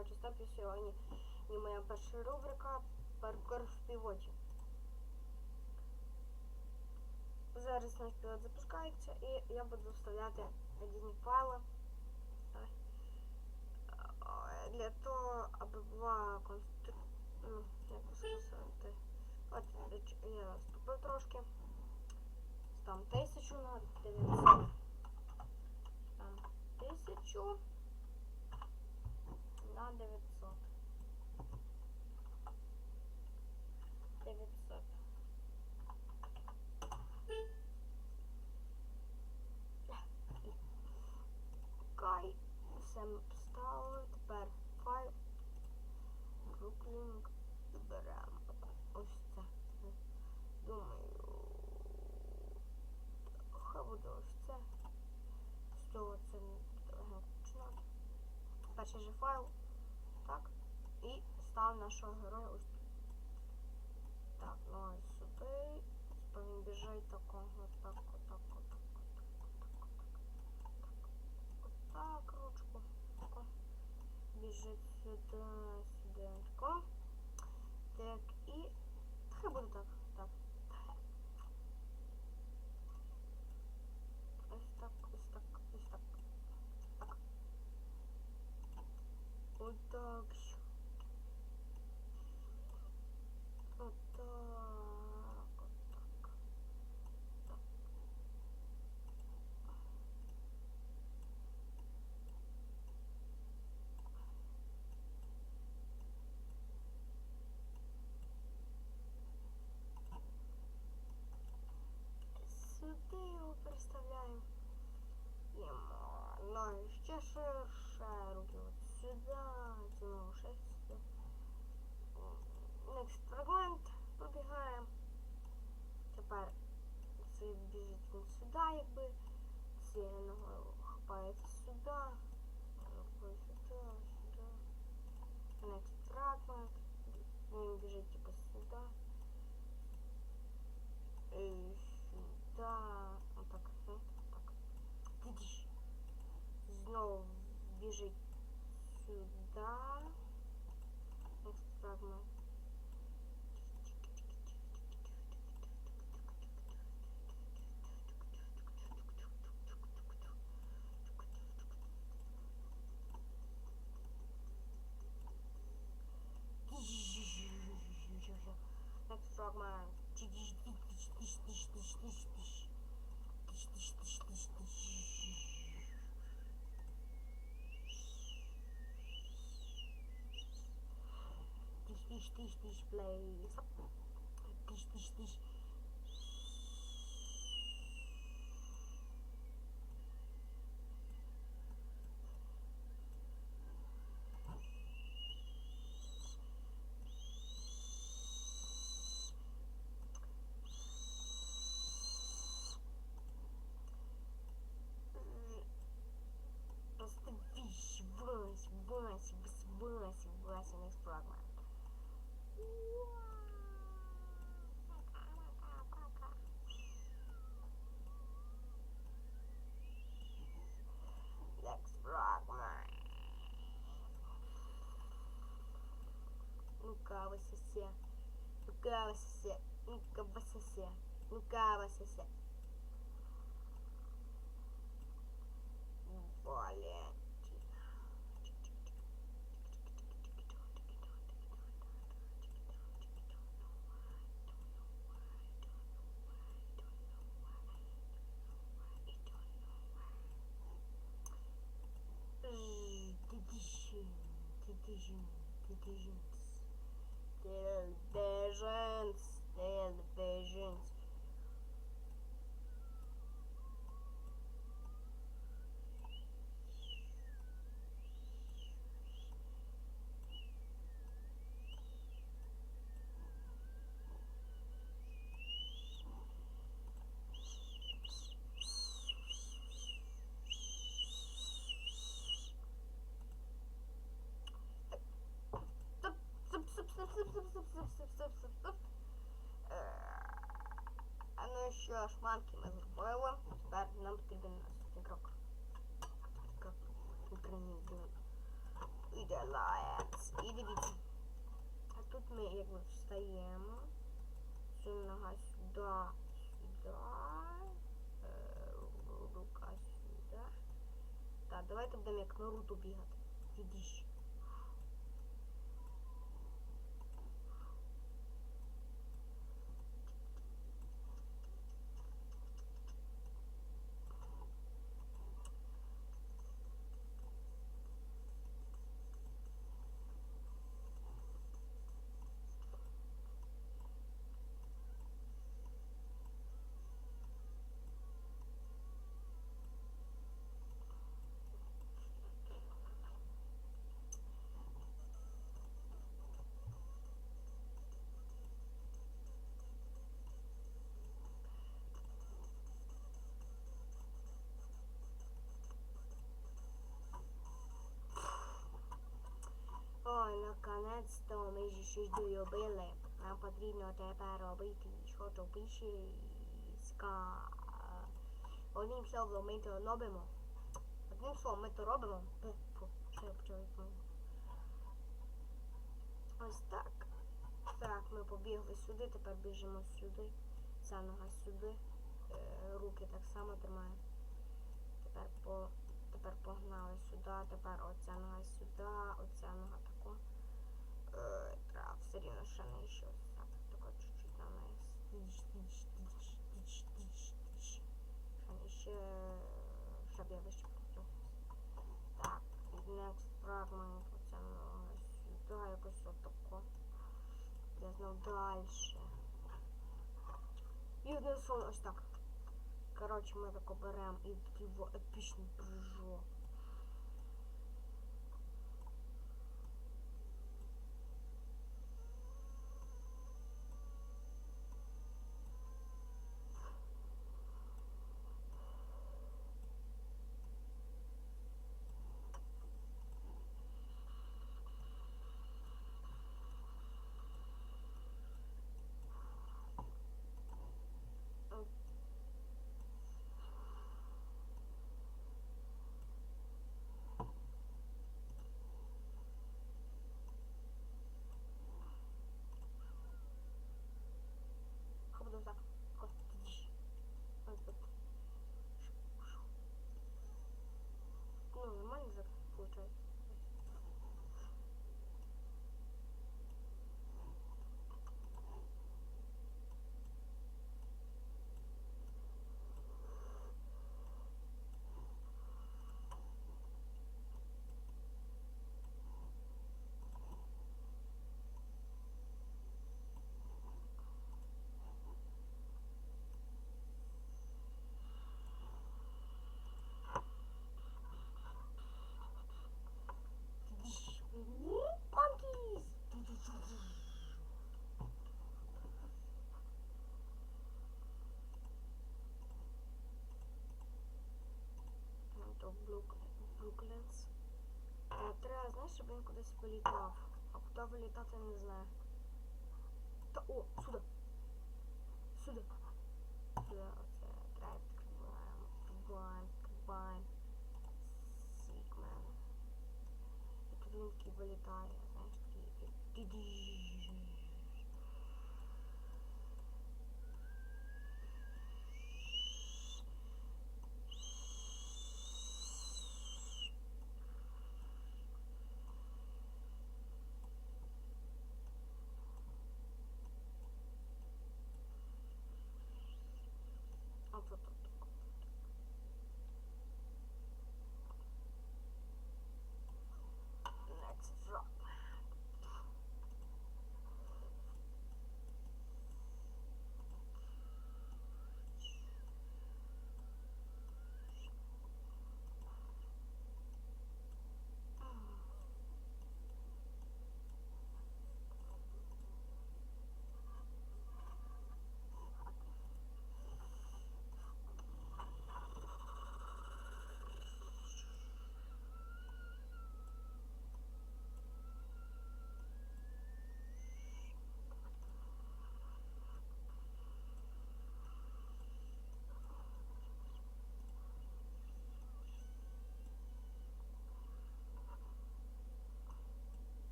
стопі сьогодні. І моя перша рубрика паркур в півоті. Зараз наш пілот запускається і я буду вставляти різні файли. Е, Для того, аби була конструк... Ну. От я ступив трошки. Там тисячу на 900. Там тисячу на 900. 900. Окей, все ми поставили. Тепер файл. Бруклінг беремо. Ось це. Думаю. Хай це. З цього це не. Перший же файл. Так. І став нашого героя ось тут. Так, ну ось сюди. Типа він біжить такого, так, отак, отак, отак, отак, отак. Так, ручку. Біжить сюди, ноги ще ширше, руки от сюди, знову ще сюди. Next фрагмент пробігаємо. Тепер це біжить він сюди, якби. Ці ногою хапається сюди. Рукою сюди, сюди. Next fragment. Він біжить this this this play this this this. você ser. Nunca vai ser. Nunca vai ser. Nunca se ser. Olha. Que you? que you? que you? Get on the visions, stay visions. шманки мы зробили. Тепер нам потрібен наступний крок. Іде лаєць. иди, дивіться. А тут мы, якби встаємо. Сум нога сюда, сюда, э, Рука сюда. Так, давай тогда мне к Наруто бегать, Відіщ. 22 робили. Нам потрібно тепер робити що щось більше. Ска... Одним словом ми то робимо. Одним словом ми то робимо. Ось так. Так, ми побігли сюди, тепер біжимо сюди. За нога сюди. Е, руки так само тримаємо. Тепер по... Тепер погнали сюди, тепер оця нога сюди, оця нога. Ще щоб я вище покрутив. Так, next fragment, оця нога сюди, якось отако. Я знав дальше. Одне слово ось так. Коротше, ми тако беремо такий во епічний прыжок. Треба, знаєш, щоб він кудись вилітав. А куди вилітати не знаю. Та о, сюди. Сюди. Сюди, оце треба відкриваємо. Відкриваємо, відкриваємо. Сігмен. І тут він такий вилітає, знаєш, такий.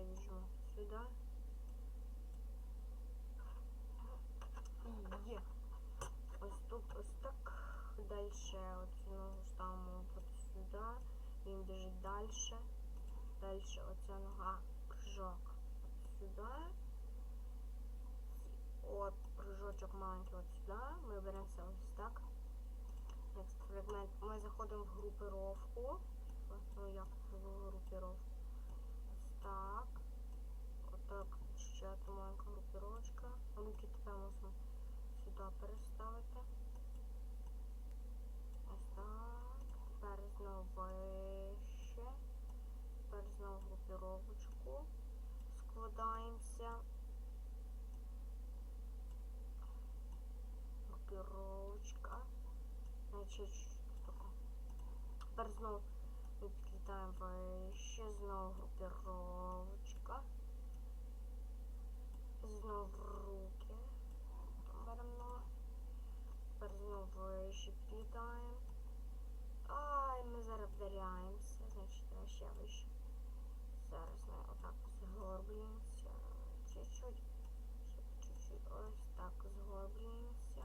візьму сюди. І. Ось тут так. Далі оцю ногу ставимо от сюди. Він біжить далі. Далі оця нога прыжок от сюди. От прыжочок маленький от сюди. Ми беремося ось так. Next фрагмент. Ми заходимо в групировку. Ну як в групировку. Так. Отак. Ще одна маленька групировочка. Руки тепер можна сюди переставити. Ось так. Тепер знову вище. Тепер знову групіровочку. Складаємося. Групіровочка. Значить? Тепер знову ми підлітаємо вище. Знову групіровочка. Знову руки. Беремо. Тепер знову вище підлітаємо. Ай, ми зараз вдаряємося. Значить, треба ще вище. Зараз ми отак згорблюємося. Чуть-чуть. Чуть-чуть. Ось так згорблюємося.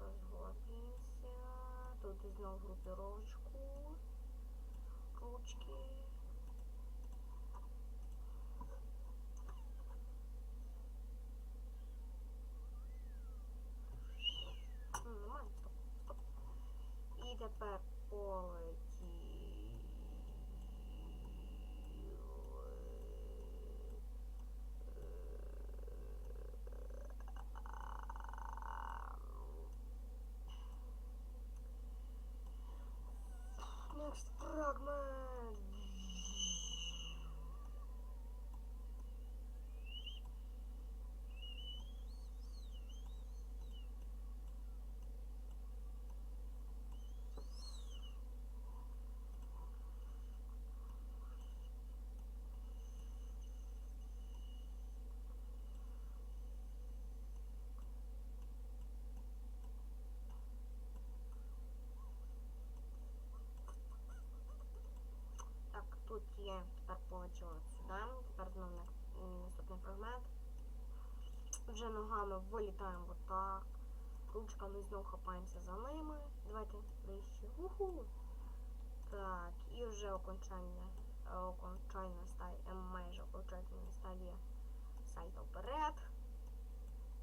Розгорблюємося. Тут знову групіровочку. І тепер полетіли. Next fragment. Так, тут є, тепер сюди. Тепер знову на- наступний фрагмент. Вже ногами вилітаємо отак. Ручками знову хапаємося за ними. Давайте вище. Уху. Так, і вже окончання, окончальна стадія, майже окончательна стадія сальто вперед.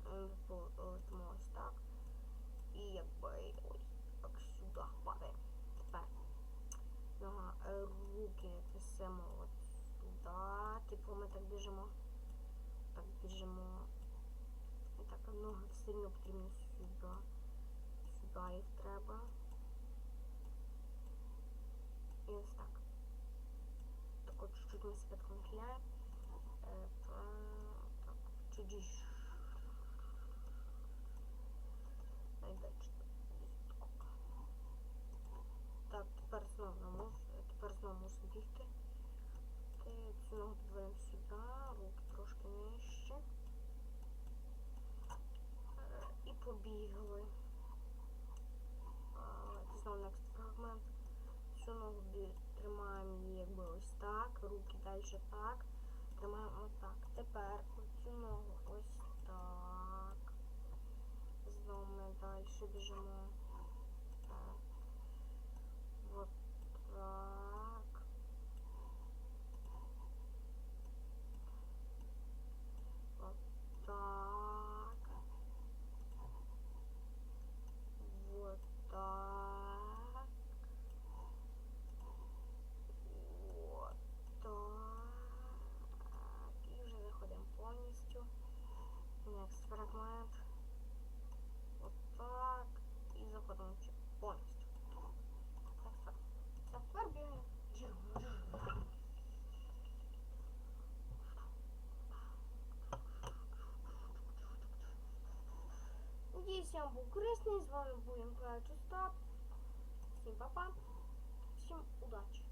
Летимо ось так. І якби ось так сюди падаємо. Тепер нога, е, руки несемо от туди. Типу ми так біжимо. Так біжимо. І так ноги одно потрібно сюди. Сюди їх треба. І ось так. Так от чуть-чуть ми себе конкляємо. Е, так, чуть-чуть. Найдальше. Так, тепер знову нам мус, тепер знову мусимо бігти. Ти цю ногу підводимо сюди, руки трошки нижче. Е, І побігли. Знову next фрагмент. Цю ногу тримаємо її якби ось так, руки далі так. Тримаємо отак. Тепер цю ногу ось так. Знову ми далі біжимо. Так. Вот так. Вот так. Вот так. Вот так. І вже заходимо повністю. Next фрагмент. Вот так. І заходимо ще повністю. Так, так. Так, тепер бігаємо. Надіюсь, был був. З вами був про Стоп. Всім па-па. Всім удачі.